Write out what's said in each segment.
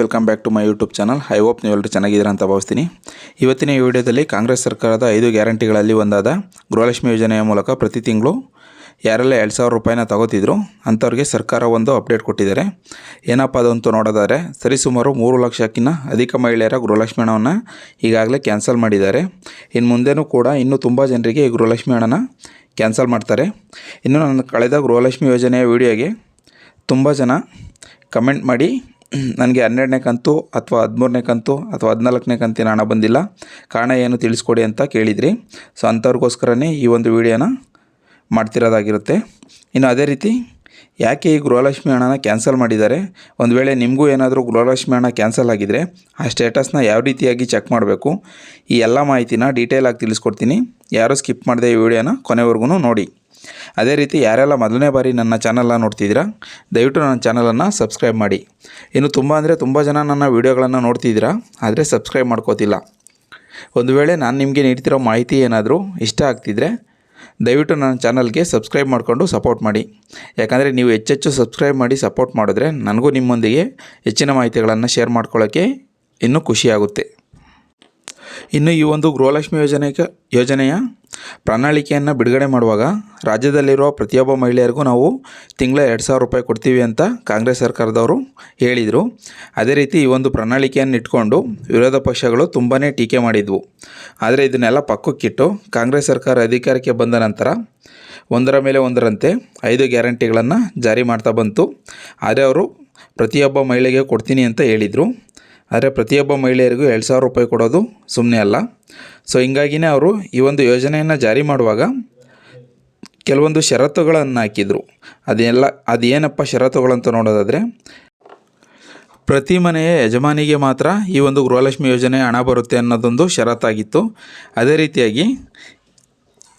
Welcome back to my YouTube channel I hope ನೀವೆಲ್ಲರೂ ಚೆನ್ನಾಗಿದ್ದೀರಾ ಅಂತ ಭಾವಿಸ್ತೀನಿ. ಇವತ್ತಿನ ಈ ವಿಡಿಯೋದಲ್ಲಿ ಕಾಂಗ್ರೆಸ್ ಸರ್ಕಾರದ ಐದು ಗ್ಯಾರಂಟಿಗಳಲ್ಲಿ ಒಂದಾದ ಗೃಹಲಕ್ಷ್ಮಿ ಯೋಜನೆಯ ಮೂಲಕ ಪ್ರತಿ ತಿಂಗಳು ಯಾರೆಲ್ಲ ಎರಡು ಸಾವಿರ ರೂಪಾಯಿನ ತಗೋತಿದ್ರು, ಅಂಥವ್ರಿಗೆ ಸರ್ಕಾರ ಒಂದು ಅಪ್ಡೇಟ್ ಕೊಟ್ಟಿದ್ದಾರೆ. ಏನಪ್ಪ ಅದಂತೂ ನೋಡೋದಾದರೆ, ಸರಿಸುಮಾರು ಮೂರು ಲಕ್ಷಕ್ಕಿಂತ ಅಧಿಕ ಮಹಿಳೆಯರ ಗೃಹಲಕ್ಷ್ಮಿ ಹಣವನ್ನು ಈಗಾಗಲೇ ಕ್ಯಾನ್ಸಲ್ ಮಾಡಿದ್ದಾರೆ. ಇನ್ನು ಮುಂದೆನೂ ಕೂಡ ಇನ್ನೂ ತುಂಬ ಜನರಿಗೆ ಈ ಗೃಹಲಕ್ಷ್ಮಿ ಹಣನ ಕ್ಯಾನ್ಸಲ್ ಮಾಡ್ತಾರೆ. ಇನ್ನು ನನ್ನ ಕಳೆದ ಗೃಹಲಕ್ಷ್ಮಿ ಯೋಜನೆಯ ವಿಡಿಯೋಗೆ ತುಂಬ ಜನ ಕಮೆಂಟ್ ಮಾಡಿ ನನಗೆ ಹನ್ನೆರಡನೇ ಕಂತು ಅಥವಾ ಹದಿಮೂರನೇ ಕಂತು ಅಥವಾ ಹದಿನಾಲ್ಕನೇ ಕಂತಿನ ಹಣ ಬಂದಿಲ್ಲ. ಕಾರಣ ಏನು ತಿಳಿಸ್ಕೊಡಿ ಅಂತ ಕೇಳಿದ್ರಿ. ಸೊ ಅಂಥವ್ರಿಗೋಸ್ಕರನೇ ಈ ಒಂದು ವಿಡಿಯೋನ ಮಾಡ್ತಿರೋದಾಗಿರುತ್ತೆ. ಇನ್ನು ಅದೇ ರೀತಿ ಯಾಕೆ ಈ ಗೃಹಲಕ್ಷ್ಮಿ ಹಣನ ಕ್ಯಾನ್ಸಲ್ ಮಾಡಿದ್ದಾರೆ? ಒಂದು ವೇಳೆ ನಿಮಗೂ ಏನಾದರೂ ಗೃಹಲಕ್ಷ್ಮಿ ಹಣ ಕ್ಯಾನ್ಸಲ್ ಆಗಿದರೆ ಆ ಸ್ಟೇಟಸ್ನ ಯಾವ ರೀತಿಯಾಗಿ ಚೆಕ್ ಮಾಡಬೇಕು? ಈ ಎಲ್ಲ ಮಾಹಿತಿನ ಡೀಟೇಲಾಗಿ ತಿಳಿಸ್ಕೊಡ್ತೀನಿ. ಯಾರೂ ಸ್ಕಿಪ್ ಮಾಡದೆ ಈ ವಿಡಿಯೋನ ಕೊನೆವರೆಗೂ ನೋಡಿ. ಅದೇ ರೀತಿ ಯಾರೆಲ್ಲ ಮೊದಲನೇ ಬಾರಿ ನನ್ನ ಚಾನಲ್ನ ನೋಡ್ತಿದ್ದೀರಾ, ದಯವಿಟ್ಟು ನನ್ನ ಚಾನಲನ್ನು ಸಬ್ಸ್ಕ್ರೈಬ್ ಮಾಡಿ. ಇನ್ನು ತುಂಬ ಅಂದರೆ ತುಂಬ ಜನ ನನ್ನ ವೀಡಿಯೋಗಳನ್ನು ನೋಡ್ತಿದ್ದೀರಾ, ಆದರೆ ಸಬ್ಸ್ಕ್ರೈಬ್ ಮಾಡ್ಕೋತಿಲ್ಲ. ಒಂದು ವೇಳೆ ನಾನು ನಿಮಗೆ ನೀಡ್ತಿರೋ ಮಾಹಿತಿ ಏನಾದರೂ ಇಷ್ಟ ಆಗ್ತಿದ್ರೆ, ದಯವಿಟ್ಟು ನನ್ನ ಚಾನಲ್ಗೆ ಸಬ್ಸ್ಕ್ರೈಬ್ ಮಾಡಿಕೊಂಡು ಸಪೋರ್ಟ್ ಮಾಡಿ. ಯಾಕಂದರೆ ನೀವು ಹೆಚ್ಚೆಚ್ಚು ಸಬ್ಸ್ಕ್ರೈಬ್ ಮಾಡಿ ಸಪೋರ್ಟ್ ಮಾಡಿದ್ರೆ ನನಗೂ ನಿಮ್ಮೊಂದಿಗೆ ಹೆಚ್ಚಿನ ಮಾಹಿತಿಗಳನ್ನು ಶೇರ್ ಮಾಡ್ಕೊಳ್ಳೋಕ್ಕೆ ಇನ್ನೂ ಖುಷಿಯಾಗುತ್ತೆ ಇನ್ನು ಈ ಒಂದು ಗೃಹಲಕ್ಷ್ಮಿ ಯೋಜನೆಗೆ ಯೋಜನೆಯ ಪ್ರಣಾಳಿಕೆಯನ್ನು ಬಿಡುಗಡೆ ಮಾಡುವಾಗ ರಾಜ್ಯದಲ್ಲಿರುವ ಪ್ರತಿಯೊಬ್ಬ ಮಹಿಳೆಯರಿಗೂ ನಾವು ತಿಂಗಳ ಎರಡು ಸಾವಿರ ರೂಪಾಯಿ ಕೊಡ್ತೀವಿ ಅಂತ ಕಾಂಗ್ರೆಸ್ ಸರ್ಕಾರದವರು ಹೇಳಿದರು. ಅದೇ ರೀತಿ ಈ ಒಂದು ಪ್ರಣಾಳಿಕೆಯನ್ನು ಇಟ್ಕೊಂಡು ವಿರೋಧ ಪಕ್ಷಗಳು ತುಂಬಾ ಟೀಕೆ ಮಾಡಿದ್ವು. ಆದರೆ ಇದನ್ನೆಲ್ಲ ಪಕ್ಕಕ್ಕಿಟ್ಟು ಕಾಂಗ್ರೆಸ್ ಸರ್ಕಾರ ಅಧಿಕಾರಕ್ಕೆ ಬಂದ ನಂತರ ಒಂದರ ಮೇಲೆ ಒಂದರಂತೆ ಐದು ಗ್ಯಾರಂಟಿಗಳನ್ನು ಜಾರಿ ಮಾಡ್ತಾ ಬಂತು. ಆದರೆ ಅವರು ಪ್ರತಿಯೊಬ್ಬ ಮಹಿಳೆಗೆ ಕೊಡ್ತೀನಿ ಅಂತ ಹೇಳಿದರು. ಆದರೆ ಪ್ರತಿಯೊಬ್ಬ ಮಹಿಳೆಯರಿಗೂ ಎರಡು ಸಾವಿರ ರೂಪಾಯಿ ಕೊಡೋದು ಸುಮ್ಮನೆ ಅಲ್ಲ. ಸೊ ಹಿಂಗಾಗಿನೇ ಅವರು ಈ ಒಂದು ಯೋಜನೆಯನ್ನು ಜಾರಿ ಮಾಡುವಾಗ ಕೆಲವೊಂದು ಷರತ್ತುಗಳನ್ನು ಹಾಕಿದರು. ಅದೆಲ್ಲ, ಅದೇನಪ್ಪ ಷರತ್ತುಗಳಂತ ನೋಡೋದಾದರೆ, ಪ್ರತಿ ಮನೆಯ ಯಜಮಾನಿಗೆ ಮಾತ್ರ ಈ ಒಂದು ಗೃಹಲಕ್ಷ್ಮಿ ಯೋಜನೆ ಹಣ ಬರುತ್ತೆ ಅನ್ನೋದೊಂದು ಷರತ್ತಾಗಿತ್ತು. ಅದೇ ರೀತಿಯಾಗಿ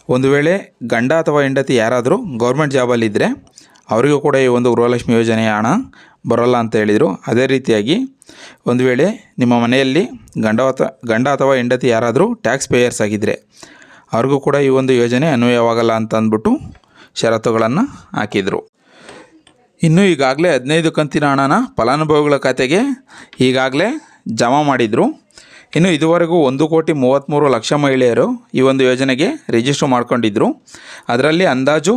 ಒಂದು ವೇಳೆ ಗಂಡ ಅಥವಾ ಹೆಂಡತಿ ಯಾರಾದರೂ ಗೌರ್ಮೆಂಟ್ ಜಾಬಲ್ಲಿದ್ದರೆ ಅವರಿಗೂ ಕೂಡ ಈ ಒಂದು ಗೃಹಲಕ್ಷ್ಮಿ ಯೋಜನೆಯ ಹಣ ಬರೋಲ್ಲ ಅಂತ ಹೇಳಿದರು. ಅದೇ ರೀತಿಯಾಗಿ ಒಂದು ವೇಳೆ ನಿಮ್ಮ ಮನೆಯಲ್ಲಿ ಗಂಡ ಗಂಡ ಅಥವಾ ಹೆಂಡತಿ ಯಾರಾದರೂ ಟ್ಯಾಕ್ಸ್ ಪೇಯರ್ಸ್ ಆಗಿದ್ದರೆ ಅವ್ರಿಗೂ ಕೂಡ ಈ ಒಂದು ಯೋಜನೆ ಅನ್ವಯವಾಗಲ್ಲ ಅಂತ ಅಂದ್ಬಿಟ್ಟು ಷರತ್ತುಗಳನ್ನು ಹಾಕಿದರು. ಇನ್ನು ಈಗಾಗಲೇ ಹದಿನೈದು ಕಂತಿನ ಹಣನ ಫಲಾನುಭವಿಗಳ ಖಾತೆಗೆ ಈಗಾಗಲೇ ಜಮಾ ಮಾಡಿದರು. ಇನ್ನು ಇದುವರೆಗೂ ಒಂದು ಕೋಟಿ ಮೂವತ್ತ್ಮೂರು ಲಕ್ಷ ಮಹಿಳೆಯರು ಈ ಒಂದು ಯೋಜನೆಗೆ ರಿಜಿಸ್ಟರ್ ಮಾಡ್ಕೊಂಡಿದ್ದರು ಅದರಲ್ಲಿ ಅಂದಾಜು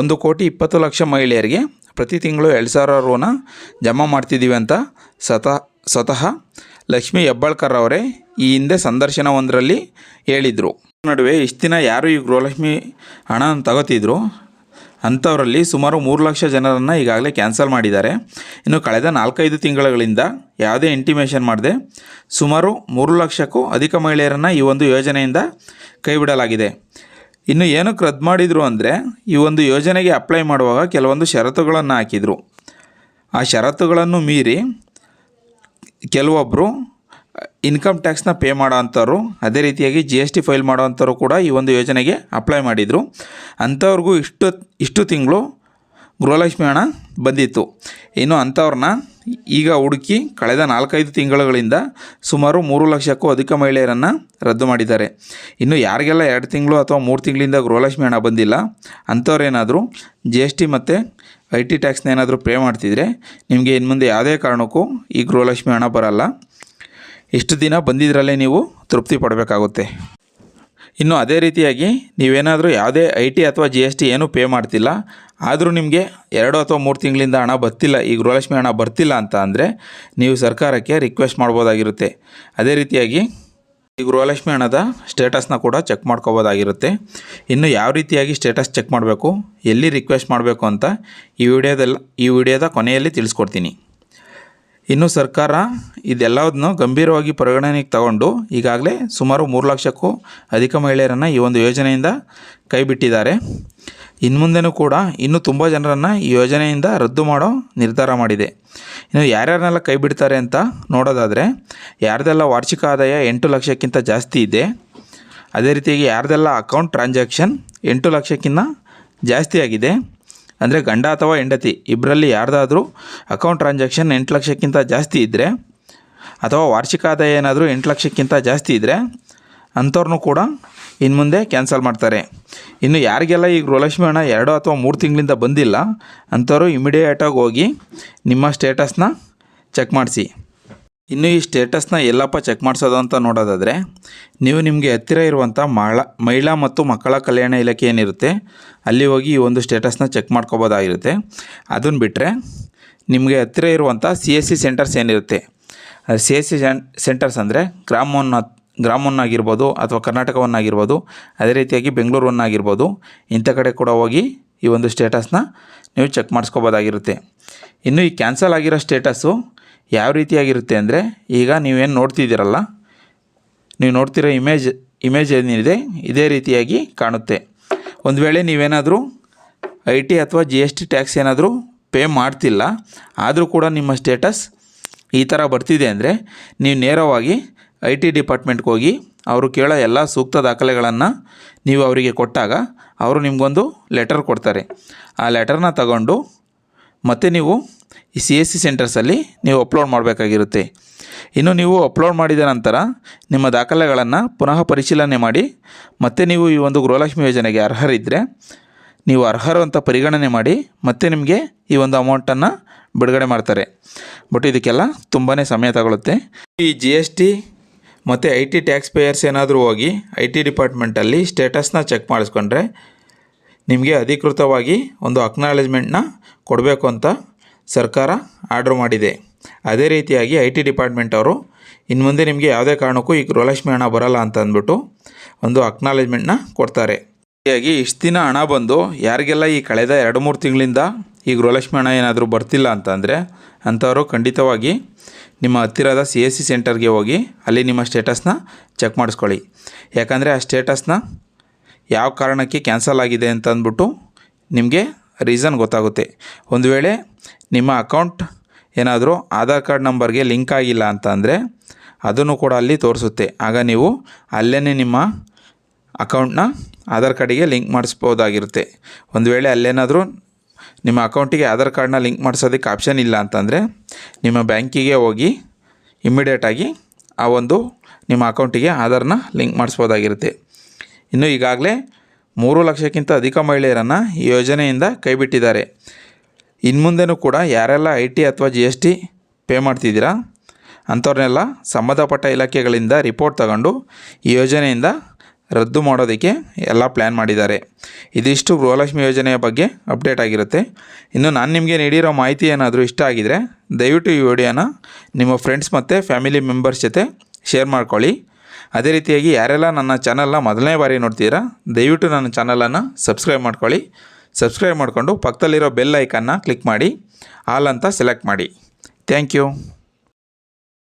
ಒಂದು ಕೋಟಿ ಇಪ್ಪತ್ತು ಲಕ್ಷ ಮಹಿಳೆಯರಿಗೆ ಪ್ರತಿ ತಿಂಗಳು ಎರಡು ಸಾವಿರ ರೂನ ಜಮಾ ಮಾಡ್ತಿದ್ದೀವಿ ಅಂತ ಸತಃ, ಸ್ವತಃ ಲಕ್ಷ್ಮೀ ಹೆಬ್ಬಾಳ್ಕರ್ ಅವರೇ ಈ ಹಿಂದೆ ಸಂದರ್ಶನ ಒಂದರಲ್ಲಿ ಹೇಳಿದರು. ನಡುವೆ ಇಷ್ಟು ದಿನ ಯಾರು ಈ ಗೃಹಲಕ್ಷ್ಮಿ ಹಣ ತಗೋತಿದ್ರು ಅಂಥವರಲ್ಲಿ ಸುಮಾರು ಮೂರು ಲಕ್ಷ ಜನರನ್ನು ಈಗಾಗಲೇ ಕ್ಯಾನ್ಸಲ್ ಮಾಡಿದ್ದಾರೆ. ಇನ್ನು ಕಳೆದ ನಾಲ್ಕೈದು ತಿಂಗಳುಗಳಿಂದ ಯಾವುದೇ ಇಂಟಿಮೇಷನ್ ಮಾಡದೆ ಸುಮಾರು ಮೂರು ಲಕ್ಷಕ್ಕೂ ಅಧಿಕ ಮಹಿಳೆಯರನ್ನು ಈ ಒಂದು ಯೋಜನೆಯಿಂದ ಕೈಬಿಡಲಾಗಿದೆ. ಇನ್ನು ಏನಕ್ಕೆ ರದ್ದು ಮಾಡಿದರು ಅಂದರೆ ಈ ಒಂದು ಯೋಜನೆಗೆ ಅಪ್ಲೈ ಮಾಡುವಾಗ ಕೆಲವೊಂದು ಷರತ್ತುಗಳನ್ನು ಹಾಕಿದರು. ಆ ಷರತ್ತುಗಳನ್ನು ಮೀರಿ ಕೆಲವೊಬ್ಬರು ಇನ್ಕಮ್ ಟ್ಯಾಕ್ಸ್ನ ಪೇ ಮಾಡೋ ಅಂಥವ್ರು ಅದೇ ರೀತಿಯಾಗಿ ಜಿ ಎಸ್ ಟಿ ಫೈಲ್ ಮಾಡೋ ಅಂಥವ್ರು ಕೂಡ ಈ ಒಂದು ಯೋಜನೆಗೆ ಅಪ್ಲೈ ಮಾಡಿದರು. ಅಂಥವ್ರಿಗೂ ಇಷ್ಟು ಇಷ್ಟು ತಿಂಗಳು ಗೃಹಲಕ್ಷ್ಮಿ ಹಣ ಬಂದಿತ್ತು. ಇನ್ನು ಅಂಥವ್ರನ್ನ ಈಗ ಹುಡುಕಿ ಕಳೆದ ನಾಲ್ಕೈದು ತಿಂಗಳುಗಳಿಂದ ಸುಮಾರು ಮೂರು ಲಕ್ಷಕ್ಕೂ ಅಧಿಕ ಮಹಿಳೆಯರನ್ನು ರದ್ದು ಮಾಡಿದ್ದಾರೆ. ಇನ್ನು ಯಾರಿಗೆಲ್ಲ ಎರಡು ತಿಂಗಳು ಅಥವಾ ಮೂರು ತಿಂಗಳಿಂದ ಗೃಹಲಕ್ಷ್ಮಿ ಹಣ ಬಂದಿಲ್ಲ ಅಂಥವ್ರೇನಾದರೂ ಜಿ ಎಸ್ ಟಿ ಮತ್ತು ಐ ಟಿ ಟ್ಯಾಕ್ಸ್ನ ಏನಾದರೂ ಪೇ ಮಾಡ್ತಿದ್ರೆ ನಿಮಗೆ ಇನ್ನು ಮುಂದೆ ಯಾವುದೇ ಕಾರಣಕ್ಕೂ ಈ ಗೃಹಲಕ್ಷ್ಮಿ ಹಣ ಬರಲ್ಲ. ಇಷ್ಟು ದಿನ ಬಂದಿದ್ದರಲ್ಲೇ ನೀವು ತೃಪ್ತಿ ಪಡಬೇಕಾಗುತ್ತೆ. ಇನ್ನು ಅದೇ ರೀತಿಯಾಗಿ ನೀವೇನಾದರೂ ಯಾವುದೇ ಐ ಟಿ ಅಥವಾ ಜಿ ಎಸ್ ಟಿ ಏನೂ ಪೇ ಮಾಡ್ತಿಲ್ಲ, ಆದರೂ ನಿಮಗೆ ಎರಡು ಅಥವಾ ಮೂರು ತಿಂಗಳಿಂದ ಹಣ ಬರ್ತಿಲ್ಲ, ಈ ಗೃಹಲಕ್ಷ್ಮಿ ಹಣ ಬರ್ತಿಲ್ಲ ಅಂತ ಅಂದರೆ ನೀವು ಸರ್ಕಾರಕ್ಕೆ ರಿಕ್ವೆಸ್ಟ್ ಮಾಡ್ಬೋದಾಗಿರುತ್ತೆ. ಅದೇ ರೀತಿಯಾಗಿ ಈ ಗೃಹಲಕ್ಷ್ಮಿ ಹಣದ ಸ್ಟೇಟಸ್ನ ಕೂಡ ಚೆಕ್ ಮಾಡ್ಕೋಬೋದಾಗಿರುತ್ತೆ. ಇನ್ನು ಯಾವ ರೀತಿಯಾಗಿ ಸ್ಟೇಟಸ್ ಚೆಕ್ ಮಾಡಬೇಕು, ಎಲ್ಲಿ ರಿಕ್ವೆಸ್ಟ್ ಮಾಡಬೇಕು ಅಂತ ಈ ವಿಡಿಯೋದಲ್ಲಿ ಈ ವಿಡಿಯೋದ ಕೊನೆಯಲ್ಲಿ ತಿಳಿಸ್ಕೊಡ್ತೀನಿ. ಇನ್ನು ಸರ್ಕಾರ ಇದೆಲ್ಲದನ್ನು ಗಂಭೀರವಾಗಿ ಪರಿಗಣನೆಗೆ ತಗೊಂಡು ಈಗಾಗಲೇ ಸುಮಾರು ಮೂರು ಲಕ್ಷಕ್ಕೂ ಅಧಿಕ ಮಹಿಳೆಯರನ್ನು ಈ ಒಂದು ಯೋಜನೆಯಿಂದ ಕೈಬಿಟ್ಟಿದ್ದಾರೆ. ಇನ್ನು ಮುಂದೆನೂ ಕೂಡ ಇನ್ನೂ ತುಂಬ ಜನರನ್ನು ಈ ಯೋಜನೆಯಿಂದ ರದ್ದು ಮಾಡೋ ನಿರ್ಧಾರ ಮಾಡಿದೆ. ಇನ್ನು ಯಾರ್ಯಾರನ್ನೆಲ್ಲ ಕೈ ಬಿಡ್ತಾರೆ ಅಂತ ನೋಡೋದಾದರೆ, ಯಾರ್ದೆಲ್ಲ ವಾರ್ಷಿಕ ಆದಾಯ ಎಂಟು ಲಕ್ಷಕ್ಕಿಂತ ಜಾಸ್ತಿ ಇದೆ, ಅದೇ ರೀತಿಯಾಗಿ ಯಾರ್ದೆಲ್ಲ ಅಕೌಂಟ್ ಟ್ರಾನ್ಸಾಕ್ಷನ್ ಎಂಟು ಲಕ್ಷಕ್ಕಿಂತ ಜಾಸ್ತಿ ಆಗಿದೆ ಅಂದರೆ ಗಂಡ ಅಥವಾ ಹೆಂಡತಿ ಇಬ್ಬರಲ್ಲಿ ಯಾರ್ದಾದರೂ ಅಕೌಂಟ್ ಟ್ರಾನ್ಸಾಕ್ಷನ್ ಎಂಟು ಲಕ್ಷಕ್ಕಿಂತ ಜಾಸ್ತಿ ಇದ್ದರೆ ಅಥವಾ ವಾರ್ಷಿಕ ಆದಾಯ ಏನಾದರೂ ಎಂಟು ಲಕ್ಷಕ್ಕಿಂತ ಜಾಸ್ತಿ ಇದ್ದರೆ ಅಂಥವ್ರನ್ನೂ ಕೂಡ ಇನ್ನು ಮುಂದೆ ಕ್ಯಾನ್ಸಲ್ ಮಾಡ್ತಾರೆ. ಇನ್ನು ಯಾರಿಗೆಲ್ಲ ಈ ಗೃಹಲಕ್ಷ್ಮಿ ಹಣ ಎರಡು ಅಥವಾ ಮೂರು ತಿಂಗಳಿಂದ ಬಂದಿಲ್ಲ, ಅಂಥವ್ರು ಇಮಿಡಿಯೇಟಾಗಿ ಹೋಗಿ ನಿಮ್ಮ ಸ್ಟೇಟಸ್ನ ಚೆಕ್ ಮಾಡಿಸಿ. ಇನ್ನು ಈ ಸ್ಟೇಟಸ್ನ ಎಲ್ಲಪ್ಪ ಚೆಕ್ ಮಾಡಿಸೋದು ಅಂತ ನೋಡೋದಾದರೆ, ನೀವು ನಿಮಗೆ ಹತ್ತಿರ ಇರುವಂಥ ಮಹಿಳಾ ಮಹಿಳಾ ಮತ್ತು ಮಕ್ಕಳ ಕಲ್ಯಾಣ ಇಲಾಖೆ ಏನಿರುತ್ತೆ, ಅಲ್ಲಿ ಹೋಗಿ ಈ ಒಂದು ಸ್ಟೇಟಸ್ನ ಚೆಕ್ ಮಾಡ್ಕೋಬೋದಾಗಿರುತ್ತೆ. ಅದನ್ನು ಬಿಟ್ಟರೆ ನಿಮಗೆ ಹತ್ತಿರ ಇರುವಂಥ ಸಿ ಎಸ್ ಸಿ ಸೆಂಟರ್ಸ್ ಏನಿರುತ್ತೆ ಸಿ ಎಸ್ ಸಿ ಸೆಂಟರ್ಸ್ ಅಂದರೆ ಗ್ರಾಮವನ್ನ ಒನ್ ಗ್ರಾಮ್ ಒನ್ ಆಗಿರ್ಬೋದು ಅಥವಾ ಕರ್ನಾಟಕವನ್ನಾಗಿರ್ಬೋದು, ಅದೇ ರೀತಿಯಾಗಿ ಬೆಂಗಳೂರನ್ನಾಗಿರ್ಬೋದು ಇಂಥ ಕಡೆ ಕೂಡ ಹೋಗಿ ಈ ಒಂದು ಸ್ಟೇಟಸ್ನ ನೀವು ಚೆಕ್ ಮಾಡಿಸ್ಕೋಬೋದಾಗಿರುತ್ತೆ. ಇನ್ನು ಈ ಕ್ಯಾನ್ಸಲ್ ಆಗಿರೋ ಸ್ಟೇಟಸ್ಸು ಯಾವ ರೀತಿಯಾಗಿರುತ್ತೆ ಅಂದರೆ ಈಗ ನೀವೇನು ನೋಡ್ತಿದ್ದೀರಲ್ಲ, ನೀವು ನೋಡ್ತಿರೋ ಇಮೇಜ್ ಇಮೇಜ್ ಏನಿದೆ, ಇದೇ ರೀತಿಯಾಗಿ ಕಾಣುತ್ತೆ. ಒಂದು ವೇಳೆ ನೀವೇನಾದರೂ ಐ ಟಿ ಅಥವಾ ಜಿ ಎಸ್ ಟಿ ಟ್ಯಾಕ್ಸ್ ಏನಾದರೂ ಪೇ ಮಾಡ್ತಿಲ್ಲ, ಆದರೂ ಕೂಡ ನಿಮ್ಮ ಸ್ಟೇಟಸ್ ಈ ಥರ ಬರ್ತಿದೆ ಅಂದರೆ ನೀವು ನೇರವಾಗಿ ಐ ಟಿ ಡಿಪಾರ್ಟ್ಮೆಂಟ್ಗೆ ಹೋಗಿ ಅವರು ಕೇಳೋ ಎಲ್ಲ ಸೂಕ್ತ ದಾಖಲೆಗಳನ್ನು ನೀವು ಅವರಿಗೆ ಕೊಟ್ಟಾಗ ಅವರು ನಿಮಗೊಂದು ಲೆಟರ್ ಕೊಡ್ತಾರೆ. ಆ ಲೆಟರ್ನ ತಗೊಂಡು ಮತ್ತು ನೀವು ಈ ಸಿ ಎಸ್ ಸಿ ಸೆಂಟರ್ಸಲ್ಲಿ ನೀವು ಅಪ್ಲೋಡ್ ಮಾಡಬೇಕಾಗಿರುತ್ತೆ. ಇನ್ನು ನೀವು ಅಪ್ಲೋಡ್ ಮಾಡಿದ ನಂತರ ನಿಮ್ಮ ದಾಖಲೆಗಳನ್ನು ಪುನಃ ಪರಿಶೀಲನೆ ಮಾಡಿ, ಮತ್ತೆ ನೀವು ಈ ಒಂದು ಗೃಹಲಕ್ಷ್ಮಿ ಯೋಜನೆಗೆ ಅರ್ಹರಿದ್ದರೆ ನೀವು ಅರ್ಹರು ಅಂತ ಪರಿಗಣನೆ ಮಾಡಿ, ಮತ್ತೆ ನಿಮಗೆ ಈ ಒಂದು ಅಮೌಂಟನ್ನು ಬಿಡುಗಡೆ ಮಾಡ್ತಾರೆ. ಬಟ್ ಇದಕ್ಕೆಲ್ಲ ತುಂಬಾ ಸಮಯ ತಗೊಳುತ್ತೆ. ಈ ಜಿ ಎಸ್ ಟಿ ಮತ್ತು ಐ ಟಿ ಟ್ಯಾಕ್ಸ್ ಪೇಯರ್ಸ್ ಏನಾದರೂ ಹೋಗಿ ಐ ಟಿ ಡಿಪಾರ್ಟ್ಮೆಂಟಲ್ಲಿ ಸ್ಟೇಟಸ್ನ ಚೆಕ್ ಮಾಡಿಸ್ಕೊಂಡ್ರೆ ನಿಮಗೆ ಅಧಿಕೃತವಾಗಿ ಒಂದು ಅಕ್ನಾಲೇಜ್ಮೆಂಟ್ನ ಕೊಡಬೇಕು ಅಂತ ಸರ್ಕಾರ ಆರ್ಡ್ರ್ ಮಾಡಿದೆ. ಅದೇ ರೀತಿಯಾಗಿ ಐ ಟಿ ಡಿಪಾರ್ಟ್ಮೆಂಟ್ ಅವರು ಇನ್ನು ಮುಂದೆ ನಿಮಗೆ ಯಾವುದೇ ಕಾರಣಕ್ಕೂ ಈ ಗೃಹಲಕ್ಷ್ಮಿ ಹಣ ಬರಲ್ಲ ಅಂತ ಅಂದ್ಬಿಟ್ಟು ಒಂದು ಅಕ್ನಾಲೇಜ್ಮೆಂಟ್ನ ಕೊಡ್ತಾರೆ. ಹೀಗಾಗಿ ಇಷ್ಟು ದಿನ ಹಣ ಬಂದು ಯಾರಿಗೆಲ್ಲ ಈ ಕಳೆದ ಎರಡು ಮೂರು ತಿಂಗಳಿಂದ ಈ ಗೃಹಲಕ್ಷ್ಮಿ ಹಣ ಏನಾದರೂ ಬರ್ತಿಲ್ಲ ಅಂತಂದರೆ ಅಂಥವರು ಖಂಡಿತವಾಗಿ ನಿಮ್ಮ ಹತ್ತಿರದ ಸಿ ಎಸ್ ಸಿ ಸೆಂಟರ್ಗೆ ಹೋಗಿ ಅಲ್ಲಿ ನಿಮ್ಮ ಸ್ಟೇಟಸ್ನ ಚೆಕ್ ಮಾಡಿಸ್ಕೊಳ್ಳಿ. ಯಾಕಂದರೆ ಆ ಸ್ಟೇಟಸ್ನ ಯಾವ ಕಾರಣಕ್ಕೆ ಕ್ಯಾನ್ಸಲ್ ಆಗಿದೆ ಅಂತ ಅಂದ್ಬಿಟ್ಟು ನಿಮಗೆ ರೀಸನ್ ಗೊತ್ತಾಗುತ್ತೆ. ಒಂದು ವೇಳೆ ನಿಮ್ಮ ಅಕೌಂಟ್ ಏನಾದರೂ ಆಧಾರ್ ಕಾರ್ಡ್ ನಂಬರ್ಗೆ ಲಿಂಕ್ ಆಗಿಲ್ಲ ಅಂತ ಅಂದರೆ ಅದನ್ನು ಕೂಡ ಅಲ್ಲಿ ತೋರಿಸುತ್ತೆ. ಆಗ ನೀವು ಅಲ್ಲೇ ನಿಮ್ಮ ಅಕೌಂಟ್ನ ಆಧಾರ್ ಕಾರ್ಡಿಗೆ ಲಿಂಕ್ ಮಾಡಿಸ್ಬೋದಾಗಿರುತ್ತೆ. ಒಂದು ವೇಳೆ ಅಲ್ಲೇನಾದರೂ ನಿಮ್ಮ ಅಕೌಂಟಿಗೆ ಆಧಾರ್ ಕಾರ್ಡ್ನ ಲಿಂಕ್ ಮಾಡಿಸೋದಕ್ಕೆ ಆಪ್ಷನ್ ಇಲ್ಲ ಅಂತಂದರೆ ನಿಮ್ಮ ಬ್ಯಾಂಕಿಗೆ ಹೋಗಿ ಇಮ್ಮಿಡಿಯೇಟಾಗಿ ಆ ಒಂದು ನಿಮ್ಮ ಅಕೌಂಟಿಗೆ ಆಧಾರನ್ನ ಲಿಂಕ್ ಮಾಡಿಸ್ಬೋದಾಗಿರುತ್ತೆ. ಇನ್ನು ಈಗಾಗಲೇ ಮೂರು ಲಕ್ಷಕ್ಕಿಂತ ಅಧಿಕ ಮಹಿಳೆಯರನ್ನು ಈ ಯೋಜನೆಯಿಂದ ಕೈಬಿಟ್ಟಿದ್ದಾರೆ. ಇನ್ನು ಮುಂದೆನೂ ಕೂಡ ಯಾರೆಲ್ಲ ಐ ಟಿ ಅಥವಾ ಜಿ ಎಸ್ ಟಿ ಪೇ ಮಾಡ್ತಿದ್ದೀರಾ? ಅಂಥವ್ರನ್ನೆಲ್ಲ ಸಂಬಂಧಪಟ್ಟ ಇಲಾಖೆಗಳಿಂದ ರಿಪೋರ್ಟ್ ತಗೊಂಡು ಈ ಯೋಜನೆಯಿಂದ ರದ್ದು ಮಾಡೋದಕ್ಕೆ ಎಲ್ಲ ಪ್ಲ್ಯಾನ್ ಮಾಡಿದ್ದಾರೆ. ಇದಿಷ್ಟು ಗೃಹಲಕ್ಷ್ಮಿ ಯೋಜನೆಯ ಬಗ್ಗೆ ಅಪ್ಡೇಟ್ ಆಗಿರುತ್ತೆ. ಇನ್ನು ನಾನು ನಿಮಗೆ ನೀಡಿರೋ ಮಾಹಿತಿ ಏನಾದರೂ ಇಷ್ಟ ಆಗಿದರೆ ದಯವಿಟ್ಟು ಈ ವಿಡಿಯೋನ ನಿಮ್ಮ ಫ್ರೆಂಡ್ಸ್ ಮತ್ತು ಫ್ಯಾಮಿಲಿ ಮೆಂಬರ್ಸ್ ಜೊತೆ ಶೇರ್ ಮಾಡ್ಕೊಳ್ಳಿ. ಅದೇ ರೀತಿಯಾಗಿ ಯಾರೆಲ್ಲ ನನ್ನ ಚಾನಲ್ನ ಮೊದಲನೇ ಬಾರಿ ನೋಡ್ತೀರಾ ದಯವಿಟ್ಟು ನನ್ನ ಚಾನಲನ್ನು ಸಬ್ಸ್ಕ್ರೈಬ್ ಮಾಡ್ಕೊಳ್ಳಿ. ಸಬ್ಸ್ಕ್ರೈಬ್ ಮಾಡಿಕೊಂಡು ಪಕ್ಕದಲ್ಲಿರೋ ಬೆಲ್ ಐಕನ್ನ ಕ್ಲಿಕ್ ಮಾಡಿ, ಆಲ್ ಅಂತ ಸೆಲೆಕ್ಟ್ ಮಾಡಿ. Thank you.